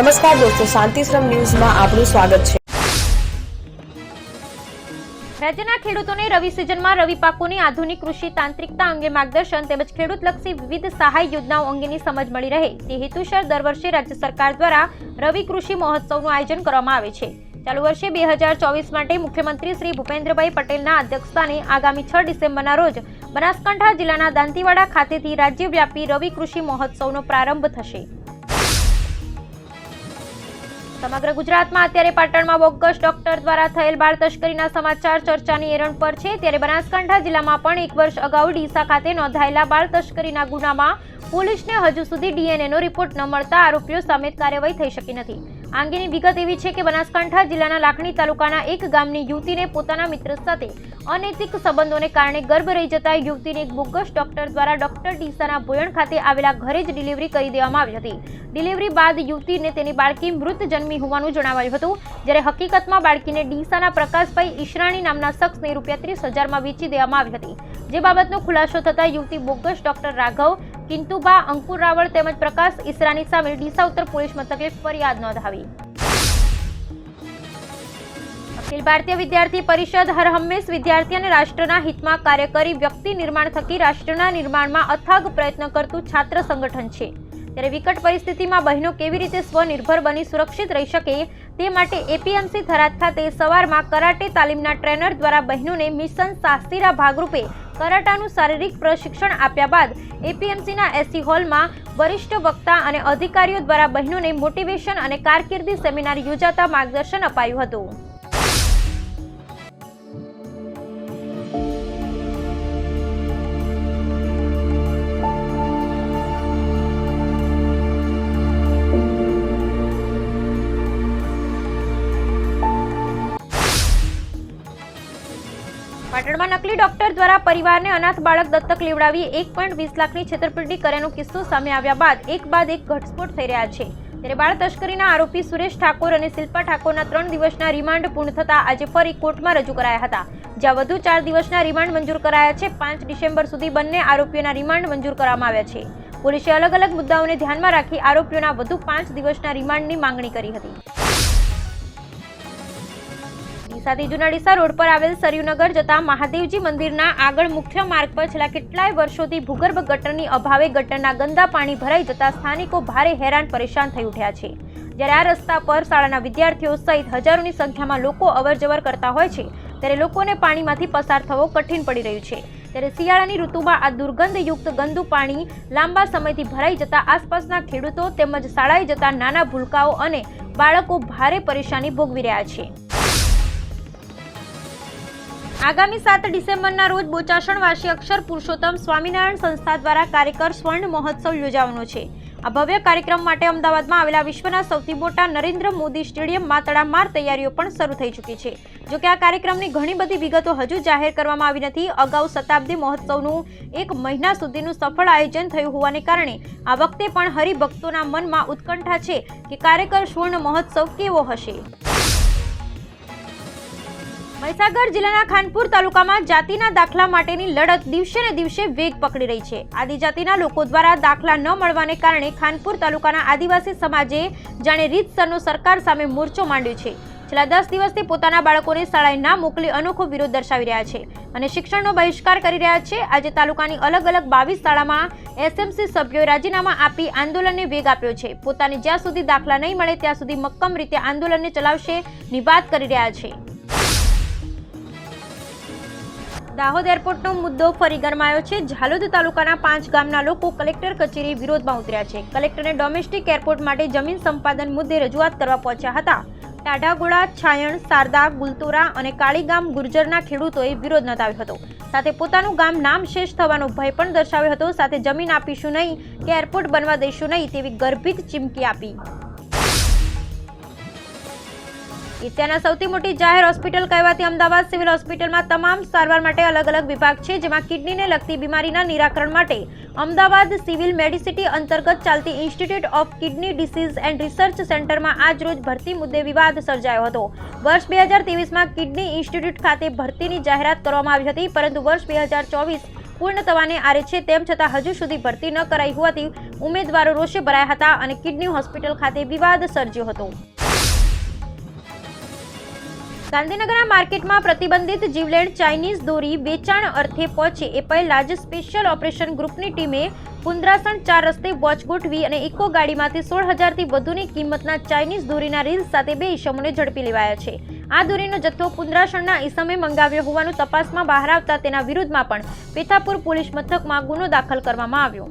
નમસ્કાર દોસ્તો શાંતિશ્રમ ન્યૂઝમાં આપનું સ્વાગત છે. રાજ્યના ખેડૂતોને રવિ સિઝનમાં રવિ પાકોની આધુનિક કૃષિ તાંત્રિકતા અંગે માર્ગદર્શન તેમજ ખેડૂતલક્ષી વિવિધ સહાય યોજનાઓ અંગેની સમજ મળી રહે તે હેતુસર દર વર્ષે રાજ્ય સરકાર દ્વારા રવિ કૃષિ મહોત્સવનું આયોજન કરવામાં આવે છે. ચાલુ વર્ષે બે હજાર ચોવીસ માટે મુખ્યમંત્રી શ્રી ભૂપેન્દ્રભાઈ પટેલના અધ્યક્ષસ્થાને આગામી છ ડિસેમ્બરના રોજ બનાસકાંઠા જિલ્લાના દાંતીવાડા ખાતેથી રાજ્યવ્યાપી રવિ કૃષિ મહોત્સવનો પ્રારંભ થશે. સમગ્ર ગુજરાતમાં અત્યારે પાટણમાં બોગસ ડોક્ટર દ્વારા થયેલ બાળ તસ્કરીના સમાચાર ચર્ચાની એરણ પર છે. ત્યારે બનાસકાંઠા જિલ્લામાં પણ એક વર્ષ અગાઉ ડીસા ખાતે નોંધાયેલા બાળ તસ્કરીના ગુનામાં પોલીસને હજુ સુધી ડીએનએનો રિપોર્ટ ન મળતા આરોપીઓ સામે કાર્યવાહી થઈ શકી નથી. આ અંગેની વિગત એવી છે કે બનાસકાંઠા જિલ્લાના લાખણી તાલુકાના એક ગામની યુવતીને પોતાના મિત્ર સાથે અનૈતિક સંબંધોને કારણે ગર્ભ રહી જતા યુવતીને એક બોગસ ડોક્ટર દ્વારા ડોક્ટર ડીસાના ભોયણ ખાતે આવેલા ઘરે જ ડિલિવરી કરી દેવામાં આવી હતી. ડિલિવરી બાદ યુવતીને તેની બાળકી મૃત જન્મી હોવાનું જણાવાયું હતું. જ્યારે હકીકતમાં બાળકીને ડીસાના પ્રકાશભાઈ ઈશરાણી નામના શખ્સને રૂપિયા ત્રીસ હજારમાં વેચી દેવામાં આવી હતી. જે બાબતનો ખુલાસો થતાં યુવતી બોગસ ડોક્ટર રાઘવ કિંતુબા, અંકુર રાવળ તેમજ પ્રકાશ ઈસરાની સામે ડીસા ઉત્તર પોલીસ મથકે ફરિયાદ નોંધાવી. અખિલ ભારતીય વિદ્યાર્થી પરિષદ હર હંમેશ વિદ્યાર્થી અને રાષ્ટ્રના હિતમાં કાર્ય કરી વ્યક્તિ નિર્માણ થકી રાષ્ટ્રના નિર્માણમાં અથાગ પ્રયત્ન કરતું છાત્ર સંગઠન છે. ત્યારે વિકટ પરિસ્થિતિમાં બહેનો કેવી રીતે સ્વનિર્ભર બની સુરક્ષિત રહી શકે તે માટે એપીએમસી થરાદ ખાતે સવારમાં કરાટે તાલીમના ટ્રેનર દ્વારા બહેનોને મિશન સાહસીરા ભાગરૂપે કરાટાનું શારીરિક પ્રશિક્ષણ આપ્યા બાદ એપીએમસીના એસી હોલમાં વરિષ્ઠ વક્તા અને અધિકારીઓ દ્વારા બહેનોને મોટિવેશન અને કારકિર્દી સેમિનાર યોજાતા માર્ગદર્શન અપાયું હતું. પાટણમાં નકલી ડોક્ટર દ્વારા પરિવારને અનાથ બાળક દત્તક લેવડાવી એક પોઈન્ટ વીસ લાખની છેતરપિંડી કર્યાનો કિસ્સો સામે આવ્યા બાદ એક બાદ એક ઘટસ્ફોટ થઈ રહ્યા છે. ત્યારે બાળ તસ્કરીના આરોપી સુરેશ ઠાકોર અને શિલ્પા ઠાકોરના ત્રણ દિવસના રિમાન્ડ પૂર્ણ થતા આજે ફરી કોર્ટમાં રજૂ કરાયા હતા. જ્યાં વધુ ચાર દિવસના રિમાન્ડ મંજૂર કરાયા છે. પાંચ ડિસેમ્બર સુધી બંને આરોપીઓના રિમાન્ડ મંજૂર કરવામાં આવ્યા છે. પોલીસે અલગ અલગ મુદ્દાઓને ધ્યાનમાં રાખી આરોપીઓના વધુ પાંચ દિવસના રિમાન્ડની માંગણી કરી હતી. ડીસાથી જૂના ડીસા રોડ પર આવેલ સરયુનગર જતા મહાદેવજી મંદિરના આગળ મુખ્ય માર્ગ પર છેલ્લા કેટલાય વર્ષોથી ભૂગર્ભ ગટરની અભાવે ગટરના ગંદા પાણી ભરાઈ જતા સ્થાનિકો ભારે હેરાન પરેશાન થઈ ઉઠ્યા છે. જ્યારે આ રસ્તા પર શાળાના વિદ્યાર્થીઓ સહિત હજારોની સંખ્યામાં લોકો અવરજવર કરતા હોય છે, ત્યારે લોકોને પાણીમાંથી પસાર થવો કઠિન પડી રહ્યું છે. ત્યારે શિયાળાની ઋતુમાં આ દુર્ગંધયુક્ત ગંદુ પાણી લાંબા સમયથી ભરાઈ જતા આસપાસના ખેડૂતો તેમજ શાળાએ જતા નાના ભૂલકાઓ અને બાળકો ભારે પરેશાની ભોગવી રહ્યા છે. આગામી સાત ડિસેમ્બરના રોજ બોચાસણવાસી અક્ષર પુરુષોત્તમ સ્વામિનારાયણ સંસ્થા દ્વારા કાર્યકર સ્વર્ણ મહોત્સવ યોજાવાનો છે. આ ભવ્ય કાર્યક્રમ માટે અમદાવાદમાં આવેલા વિશ્વના સૌથી મોટા નરેન્દ્ર મોદી સ્ટેડિયમમાં તડામાર તૈયારીઓ પણ શરૂ થઈ ચૂકી છે. જોકે આ કાર્યક્રમની ઘણી બધી વિગતો હજુ જાહેર કરવામાં આવી નથી. અગાઉ શતાબ્દી મહોત્સવનું એક મહિના સુધીનું સફળ આયોજન થયું હોવાને કારણે આ વખતે પણ હરિભક્તોના મનમાં ઉત્કંઠા છે કે કાર્યકર સ્વર્ણ મહોત્સવ કેવો હશે? મહીસાગર જિલ્લાના ખાનપુર તાલુકામાં જાતિના દાખલા માટેની લડત દિવસે ને દિવસે વેગ પકડી રહી છે. આદિજાતિના લોકો દ્વારા દાખલા ન મળવાને કારણે ખાનપુર તાલુકાના આદિવાસી સમાજે જાણે રીતસરનો સરકાર સામે મોરચો માંડ્યો છે. છેલ્લા દસ દિવસથી પોતાના બાળકોને શાળાએ ના મોકલી અનોખો વિરોધ દર્શાવી રહ્યા છે અને શિક્ષણનો બહિષ્કાર કરી રહ્યા છે. આજે તાલુકાની અલગ અલગ બાવીસ શાળામાં એસએમસી સભ્યોએ રાજીનામા આપી આંદોલનને વેગ આપ્યો છે. પોતાને જ્યાં સુધી દાખલા નહીં મળે, ત્યાં સુધી મક્કમ રીતે આંદોલનને ચલાવશે ની વાત કરી રહ્યા છે. દાહોદ એરપોર્ટનો મુદ્દો ફરી ગરમાયો છે. ઝાલોદ તાલુકાના પાંચ ગામના લોકો કલેક્ટર કચેરી વિરોધમાં ઉતર્યા છે. કલેક્ટરને ડોમેસ્ટિક એરપોર્ટ માટે જમીન સંપાદન મુદ્દે રજૂઆત કરવા પહોંચ્યા હતા. ટાઢાગોળા, છાયણ શારદા ગુલતોરા અને કાળીગામ, ગુર્જરના ખેડૂતોએ વિરોધ નોંધાવ્યો હતો. સાથે પોતાનું ગામ નામ શેષ થવાનો ભય પણ દર્શાવ્યો હતો. સાથે જમીન આપીશું નહીં કે એરપોર્ટ બનવા દઈશું નહીં તેવી ગર્ભિત ચીમકી આપી. એશિયાના સૌથી મોટી જાહેર હોસ્પિટલ કહેવાતી અમદાવાદ સિવિલ હોસ્પિટલમાં તમામ સારવાર માટે અલગ અલગ વિભાગ છે, જેમાં કિડનીને લગતી બીમારીના નિરાકરણ માટે અમદાવાદ સિવિલ મેડિસિટી અંતર્ગત ચાલતી institute of kidney disease and research સેન્ટરમાં આજ રોજ ભરતી મુદ્દે વિવાદ સર્જાયો હતો. વર્ષ બે હજાર ત્રેવીસમાં કિડની ઇન્સ્ટિટ્યૂટ ખાતે ભરતીની જાહેરાત કરવામાં આવી હતી, પરંતુ વર્ષ બે હજાર ચોવીસ પૂર્ણ થવાને આરે છે, તેમ છતાં હજુ સુધી ભરતી ન કરાઈ હોવાથી ઉમેદવારો રોષે ભરાયા હતા અને કિડની હોસ્પિટલ ખાતે વિવાદ સર્જ્યો હતો. ગાંધીનગરના માર્કેટમાં પ્રતિબંધિત જીવલેણ ચાઇનીઝ દોરી વેચાણ અર્થે પહોંચે. એ પહેલા જ સ્પેશિયલ ઓપરેશન ગ્રુપની ટીમે પુંદ્રાસણ ચાર રસ્તે વોચ ગોઠવી અને ઇકો ગાડીમાંથી સોળ હજારથી વધુની કિંમતના ચાઇનીઝ દોરીના રીલ્સ સાથે બે ઇસમોને ઝડપી લેવાયા છે. આ દોરીનો જથ્થો પુંદ્રાસણના ઈસમે મંગાવ્યો હોવાનું તપાસમાં બહાર આવતા તેના વિરુદ્ધમાં પણ પેથાપુર પોલીસ મથકમાં ગુનો દાખલ કરવામાં આવ્યો.